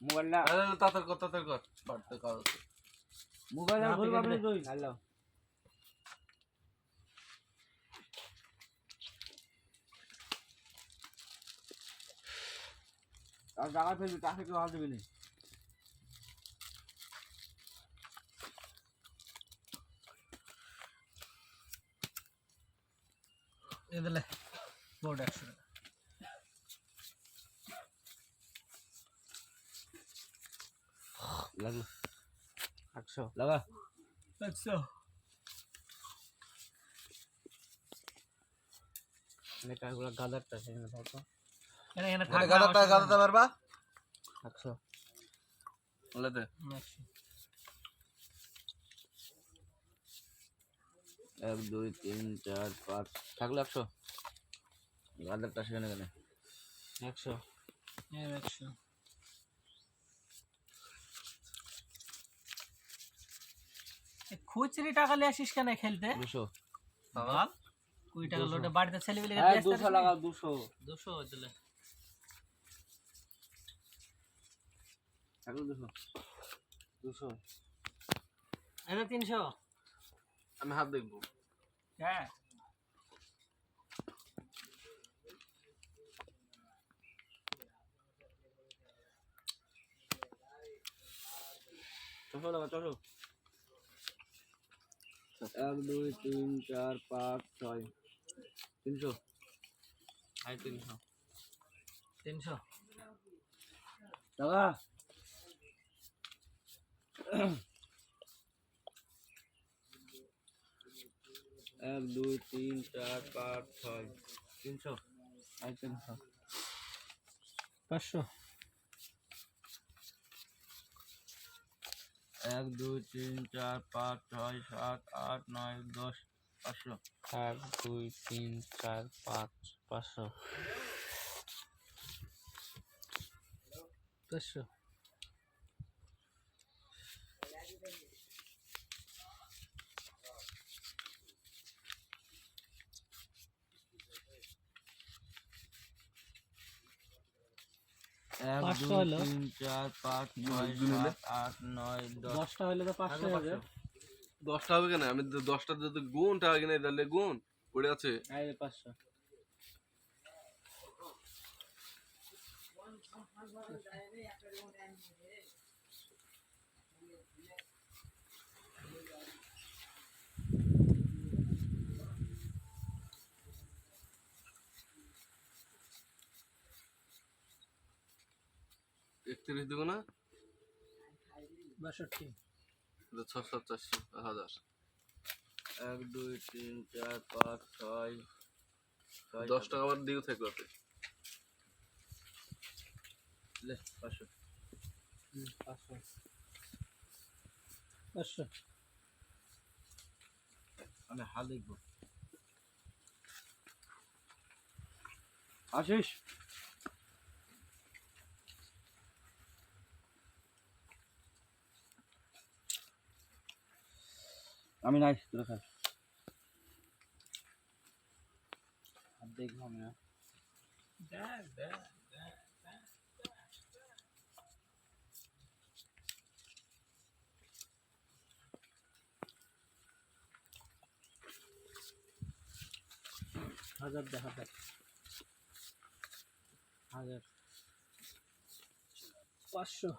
মোবাইলটা আরে কর কর। ভুল। তুই হ্যালো আর জায়গা ফেলবি তাকে কেউ হাত দিবি না। বোর্ড একশো টাকা। লাগল। একশো। লাগা। একশো। গাদারটা সেখানে থাকো গাদাতে পারবা বলে। এক দুই তিন চার পাঁচ। থাকল একশো। গাদারটা সেখানে কেন একশো। একশো। খুচরি টাকা নিয়ে আসিস কেন খেলতে? দুশো। কুড়ি টাকা লোটে বাড়িতে ছেলে মিলে হ্যাঁ দুশো দুশো। দুশো দিলে থাকল দুশো। দুশো। এটা তিনশো। আমি হাত দেখব। হ্যাঁ। লাগা ছশো এক দুই তিন চার পাঁচ ছয়। তিনশো? আই তিনশো। তিনশো? লাগা এক দুই তিন চার পাঁচ ছয়। তিনশো? আই তিনশো। পাঁচশো? এক দুই তিন চার পাঁচ ছয় সাত আট নয় দশ পাঁচশো এক দুই তিন চার পাঁচ পাঁচশো পাঁচশো দুই হলো। তিন চার পাঁচ ছয় সাত আট নয় দশ দশটা হলে তো পাঁচটা হবে। দশটা হবে কেন? আমি দশটা যদি গুণটা হবে কিনা তাহলে গুণ। পড়ে আছে। পাঁচশো যে পাঁচশো একত্রিশ দেবো না? বাষট্টি। চারশো হাজার। এক দুই তিন চার পাঁচ ছয় দশ টাকা আবার দিও থেকে ওতে লে, পাঁচশো। পাঁচশো। পাঁচশো। আমি হাল দেখব। আশিস আমি নাই তোরা খাই হাত দেখব আমি না দেখ দেখ হাজার দে, হাজার। হাজার। পাঁচশো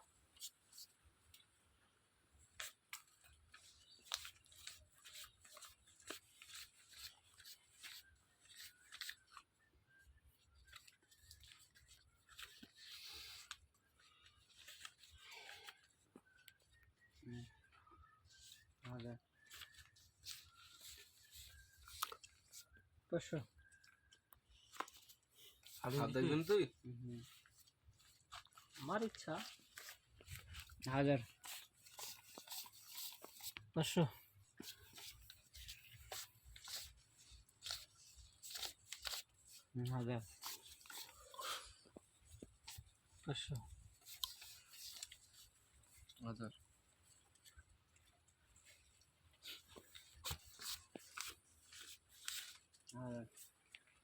হাজার পাঁচশো। হাত দেখবেন তুই? আমার ইচ্ছা হাজার। পাঁচশো। হাজার। পাঁচশো। হাজার। হাজার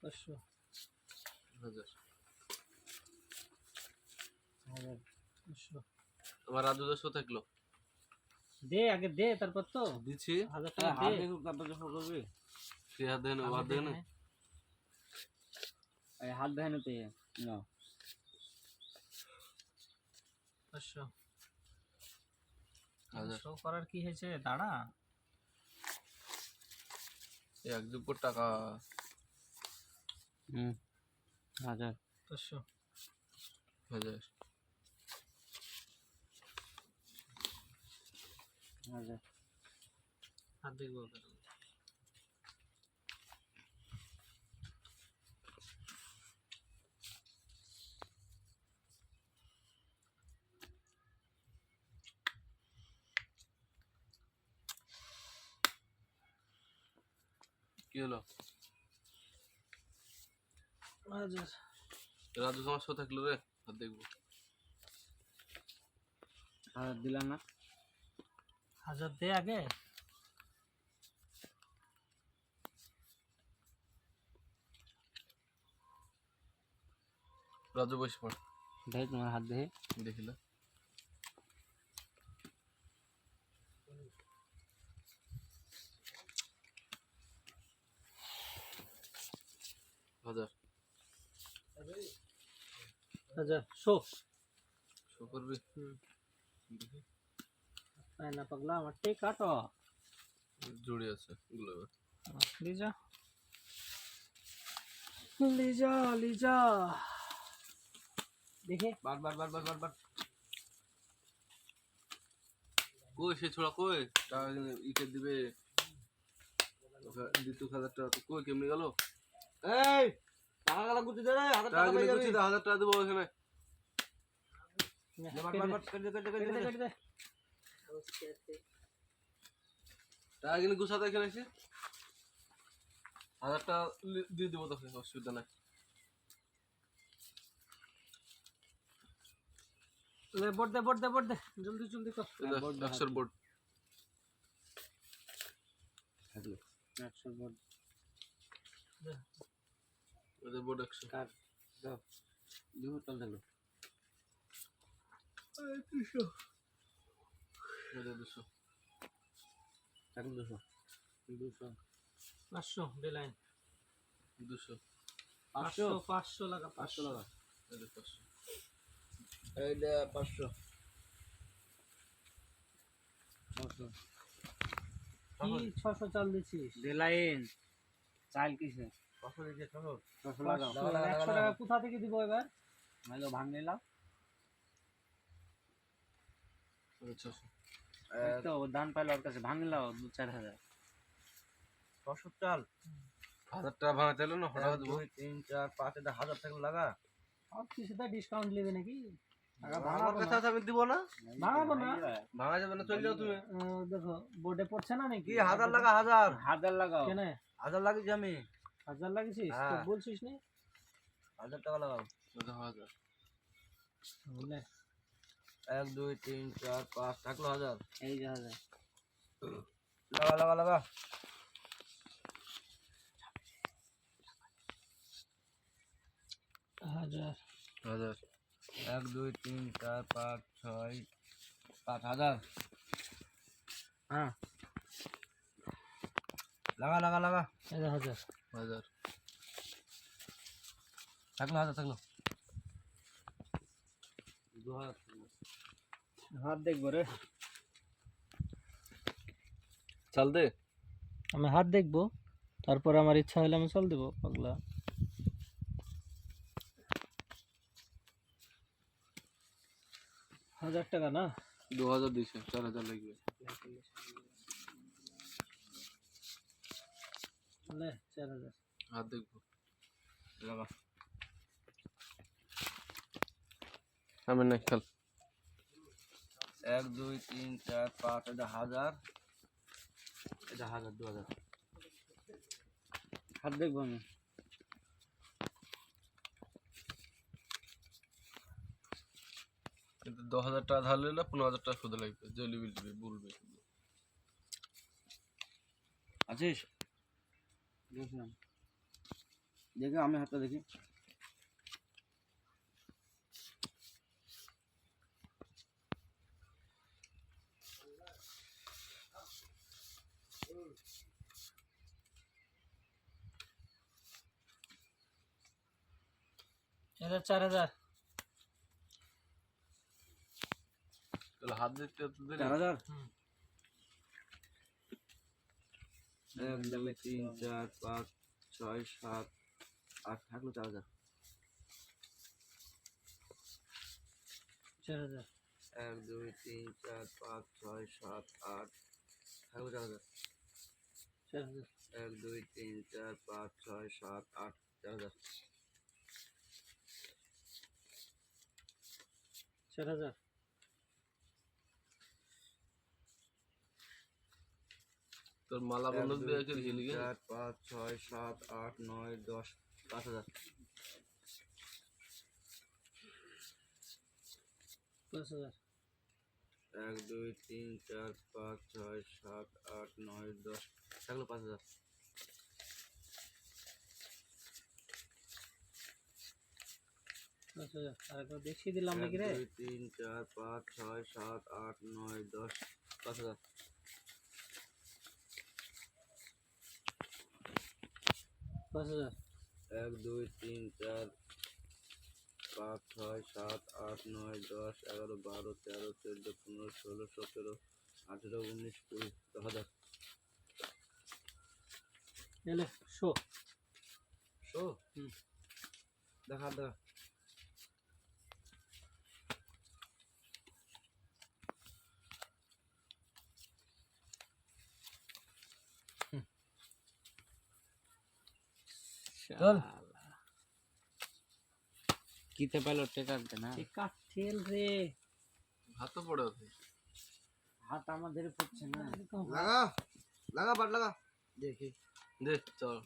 পাঁচশো। হাজার। হাজার পাঁচশো। আমার রাজু দশশো থাকল? দে আগে দে তারপর তো। দিছি হাজার টাকা দে। তারপর যখন করবি। সে হাত দেন ও হাত দেন। এই হাত দেখেন তো না। পাঁচশো করার কি হয়েছে? দাঁড়া। এক দুপুর টাকা হুম হাজার পাঁচশো হাজার হাজার হাত দেখব ওদের। কি হলো? রাজু আমার শো থাকল রে হাত দেখব। হাজার দিলাম না। হাজার দে আগে। রাজু বসে পড়। দেখি তোমার হাত দেখে দেখিলা। হাজার। হাজার শো। শো করবি। তাই না পাগলা আমার টেক কাটো জুড়ে আছে লিজা। লিজা লিজা। দেখে। বার বার বার বার বার বার। কই সে ছোড়া কই? টাকা ইকে দিবে। দ্বিতীয় হাজার টাকা তো কই কেমনি গেল? এই টাকা গালা গুটি দে রে হাজার টাকা টাকা গুছি দে, হাজার টাকা দেবো ওখানে। টাকা কিনে গুছাতে এখানে এসে। হাজার টাকা দিয়ে দেবো তোকে অসুবিধা নাই। বোর্ড দে বোর্ড দে বোর্ড দে। জলদি জলদি কর। এই দেখ, একশোর বোর্ড থাকল। একশো বোর্ড ওদের বোর্ড একশো কার? দাও দুটো চল থাকল ওদের দুশো। থাকল দুশো। দুশো। পাঁচশো বেলাইন দুশো। পাঁচশো? পাঁচশো লাগা পাঁচশো। টাকা এদের পাঁচশো। এই দে পাঁচশো। ছশো ছশো চাল দিছিস? বেলাইন চাল কিসে একশো টাকা কোথা থেকে দিব এবার? নাইলো ভাঙ নিলাম। ওদের ছশো এই তো ধান পাইলো ওর কাছে ভাঙ দু চার হাজার। ছশো চাল। হাজার টাকা ভাঙা চাইলো না হঠাৎ দুই তিন চার পাঁচ এটা হাজার টাকা লাগা। আর কিছুটা ডিসকাউন্ট নেবে নাকি? দেখো বোর্ডে পড়ছে না নাকি? হাজার লাগা হাজার লাগাও। কেন? হাজার লাগিয়েছি আমি। হাজার লাগিয়েছিস? তো হ্যাঁ। বলছিস নি? হাজার টাকা লাগাও ওদের হাজার। বলে এক দুই তিন চার পাঁচ থাকল হাজার। এই যে হাজার। লাগা লাগা লাগা। হাজার। হাজার। এক দুই তিন চার পাঁচ ছয় পাঁচ হাজার। হ্যাঁ। লাগা লাগা লাগা। এই যে হাজার হাজার থাকল হাজার থাকল দু হাজার থাকল। হাত দেখব রে চাল দে আমি হাত দেখব তারপর আমার ইচ্ছা হলে আমি চল দেবো পাগলা হাজার টাকা না দু হাজার দিছে চার হাজার লাগবে লে চার হাজার হাত দেখব লাগা আমি না খেল। এক দুই তিন চার পাঁচ এটা হাজার। এটা হাজার দু হাজার। হাত দেখব আমি। কিন্তু দশ হাজার টাকা ধার নিলে পনেরো হাজার টাকা সুদে লাগবে। জলি বিলবি বলবে আছিস? देखे आम हाथ देखी चार हज़ार। चार हज़ार? हम्म। এক দুই তিন চার পাঁচ ছয় সাত আট থাকল চার হাজার। চার হাজার। এক দুই তিন চার পাঁচ ছয় সাত আট থাকল চার হাজার। চার হাজার। এক দুই তিন চার পাঁচ ছয় সাত আট চার হাজার। চার হাজার। তোর মালা বন্ধক দিয়ে রেখে দিলি চার পাঁচ ছয় সাত আট নয় দশ পাঁচ হাজার। পাঁচ হাজার। এক দুই তিন চার পাঁচ ছয় সাত আট নয় দশ থাকল পাঁচ হাজার। বেশি দিলাম নাকি রে? তিন চার পাঁচ ছয় সাত আট নয় দশ পাঁচ হাজার। পাঁচ হাজার। এক দুই তিন চার পাঁচ ছয় সাত আট নয় দশ এগারো বারো তেরো চোদ্দ পনেরো ষোলো সতেরো আঠেরো উনিশ কুড়ি হাজার। এলে শো। শো। দেখা দেখা। চল কিতে পাইলো টেকার না কাঠেল রে হাতে পড়ে আছে হাত আমাদের পড়ছে না লাগা লাগা বাট লাগা দেখি দে চল